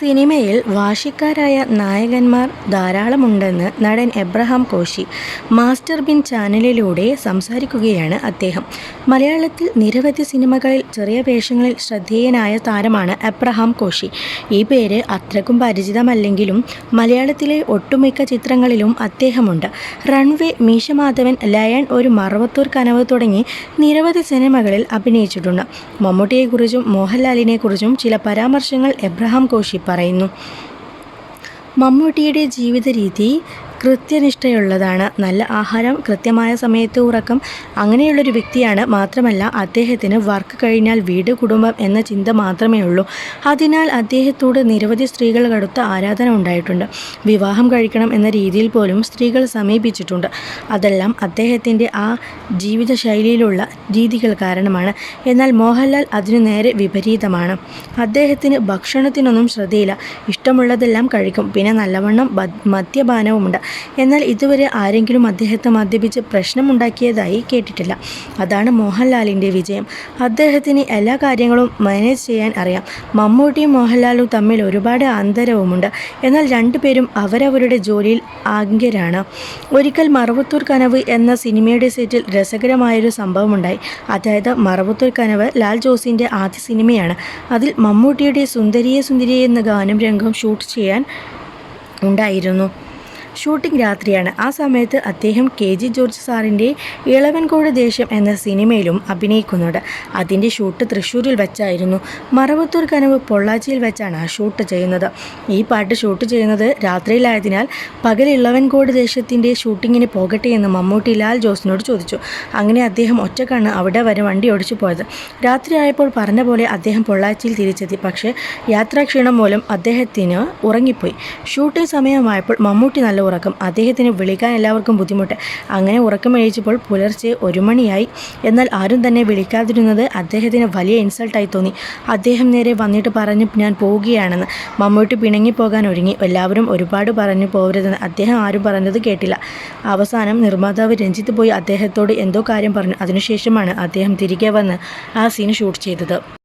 സിനിമയിൽ വാശിക്കാരായ നായകന്മാർ ധാരാളമുണ്ടെന്ന് നടൻ എബ്രഹാം കോശി മാസ്റ്റർ ബിൻ ചാനലിലൂടെ സംസാരിക്കുകയാണ് അദ്ദേഹം. മലയാളത്തിൽ നിരവധി സിനിമകളിൽ ചെറിയ വേഷങ്ങളിൽ ശ്രദ്ധേയനായ താരമാണ് എബ്രഹാം കോശി. ഈ പേര് അത്രക്കും പരിചിതമല്ലെങ്കിലും മലയാളത്തിലെ ഒട്ടുമിക്ക ചിത്രങ്ങളിലും അദ്ദേഹമുണ്ട്. റൺവേ മീശമാധവൻ ലയൺ ഒരു മറവത്തൂർ കനവ് തുടങ്ങി നിരവധി സിനിമകളിൽ അഭിനയിച്ചിട്ടുണ്ട്. മമ്മൂട്ടിയെക്കുറിച്ചും മോഹൻലാലിനെക്കുറിച്ചും ചില പരാമർശങ്ങൾ എബ്രഹാം കോശി പറയുന്നു. മമ്മൂട്ടിയുടെ ജീവിത രീതി കൃത്യനിഷ്ഠയുള്ളതാണ്. നല്ല ആഹാരം കൃത്യമായ സമയത്ത് ഉറക്കം അങ്ങനെയുള്ളൊരു വ്യക്തിയാണ് മാത്രമല്ല അദ്ദേഹത്തിന് വർക്ക് കഴിഞ്ഞാൽ വീട് കുടുംബം എന്ന ചിന്ത മാത്രമേ ഉള്ളൂ. അതിനാൽ അദ്ദേഹത്തോട് നിരവധി സ്ത്രീകൾ കടുത്ത ആരാധന ഉണ്ടായിട്ടുണ്ട്. വിവാഹം കഴിക്കണം എന്ന രീതിയിൽ പോലും സ്ത്രീകൾ സമീപിച്ചിട്ടുണ്ട്. അതെല്ലാം അദ്ദേഹത്തിന്റെ ആ ജീവിതശൈലിയിലുള്ള രീതികൾ കാരണമാണ്. എന്നാൽ മോഹൻലാൽ അതിനു നേരെ വിപരീതമാണ്. അദ്ദേഹത്തിന് ഭക്ഷണത്തിനൊന്നും ശ്രദ്ധയില്ല. ഇഷ്ടമുള്ളതെല്ലാം കഴിക്കും. പിന്നെ നല്ലവണ്ണം മദ്യപാനവുമുണ്ട്. എന്നാൽ ഇതുവരെ ആരെങ്കിലും അദ്ദേഹത്തെ മദ്യപിച്ച് പ്രശ്നമുണ്ടാക്കിയതായി കേട്ടിട്ടില്ല. അതാണ് മോഹൻലാലിന്റെ വിജയം. അദ്ദേഹത്തിന് എല്ലാ കാര്യങ്ങളും മാനേജ് ചെയ്യാൻ അറിയാം. മമ്മൂട്ടിയും മോഹൻലാലും തമ്മിൽ ഒരുപാട് അന്തരവുമുണ്ട്. എന്നാൽ രണ്ടുപേരും അവരവരുടെ ജോലിയിൽ ആംഗ്യരാണ്. ഒരിക്കൽ മറവത്തൂർ കനവ് എന്ന സിനിമയുടെ സെറ്റിൽ രസകരമായൊരു സംഭവമുണ്ടായി. അതായത് മറവത്തൂർ കനവ് ലാൽ ജോസിന്റെ ആദ്യ സിനിമയാണ്. അതിൽ മമ്മൂട്ടിയുടെ സുന്ദരിയെ സുന്ദരിയെ എന്ന ഗാനം രംഗം ഷൂട്ട് ചെയ്യാൻ ഉണ്ടായിരുന്നു. ഷൂട്ടിംഗ് രാത്രിയാണ്. ആ സമയത്ത് അദ്ദേഹം കെ ജി ജോർജ് സാറിന്റെ ഇളവൻകോട് ദേശം എന്ന സിനിമയിലും അഭിനയിക്കുന്നുണ്ട്. അതിന്റെ ഷൂട്ട് തൃശ്ശൂരിൽ വെച്ചായിരുന്നു. മറവത്തൂർ കനവ് പൊള്ളാച്ചിയിൽ വെച്ചാണ് ആ ഷൂട്ട് ചെയ്യുന്നത്. ഈ പാട്ട് ഷൂട്ട് ചെയ്യുന്നത് രാത്രിയിലായതിനാൽ പകൽ ഇളവൻകോട് ദേശത്തിന്റെ ഷൂട്ടിങ്ങിന് പോകട്ടെ എന്ന് മമ്മൂട്ടി ലാൽ ജോസിനോട് ചോദിച്ചു. അങ്ങനെ അദ്ദേഹം ഒറ്റക്കാണ് അവിടെ വരെ വണ്ടി ഓടിച്ചു പോയത്. രാത്രിയായപ്പോൾ പറഞ്ഞ പോലെ അദ്ദേഹം പൊള്ളാച്ചിയിൽ തിരിച്ചെത്തി. പക്ഷേ യാത്രാക്ഷീണം മൂലം അദ്ദേഹത്തിന് ഉറങ്ങിപ്പോയി. ഷൂട്ടിംഗ് സമയമായപ്പോൾ മമ്മൂട്ടി നല്ല ഉറക്കം. അദ്ദേഹത്തിന് വിളിക്കാൻ എല്ലാവർക്കും ബുദ്ധിമുട്ട്. അങ്ങനെ ഉറക്കം എഴുതിച്ചപ്പോൾ പുലർച്ചെ ഒരു മണിയായി. എന്നാൽ ആരും തന്നെ വിളിക്കാതിരുന്നത് അദ്ദേഹത്തിന് വലിയ ഇൻസൾട്ടായി തോന്നി. അദ്ദേഹം നേരെ വന്നിട്ട് പറഞ്ഞു ഞാൻ പോവുകയാണെന്ന്. മമ്മൂട്ടി പിണങ്ങിപ്പോകാൻ ഒരുങ്ങി. എല്ലാവരും ഒരുപാട് പറഞ്ഞു പോകരുതെന്ന് അദ്ദേഹം ആരും പറഞ്ഞത് കേട്ടില്ല. അവസാനം നിർമ്മാതാവ് രഞ്ജിത്ത് പോയി അദ്ദേഹത്തോട് എന്തോ കാര്യം പറഞ്ഞു. അതിനുശേഷമാണ് അദ്ദേഹം തിരികെ വന്ന് ആ സീൻ ഷൂട്ട് ചെയ്തത്.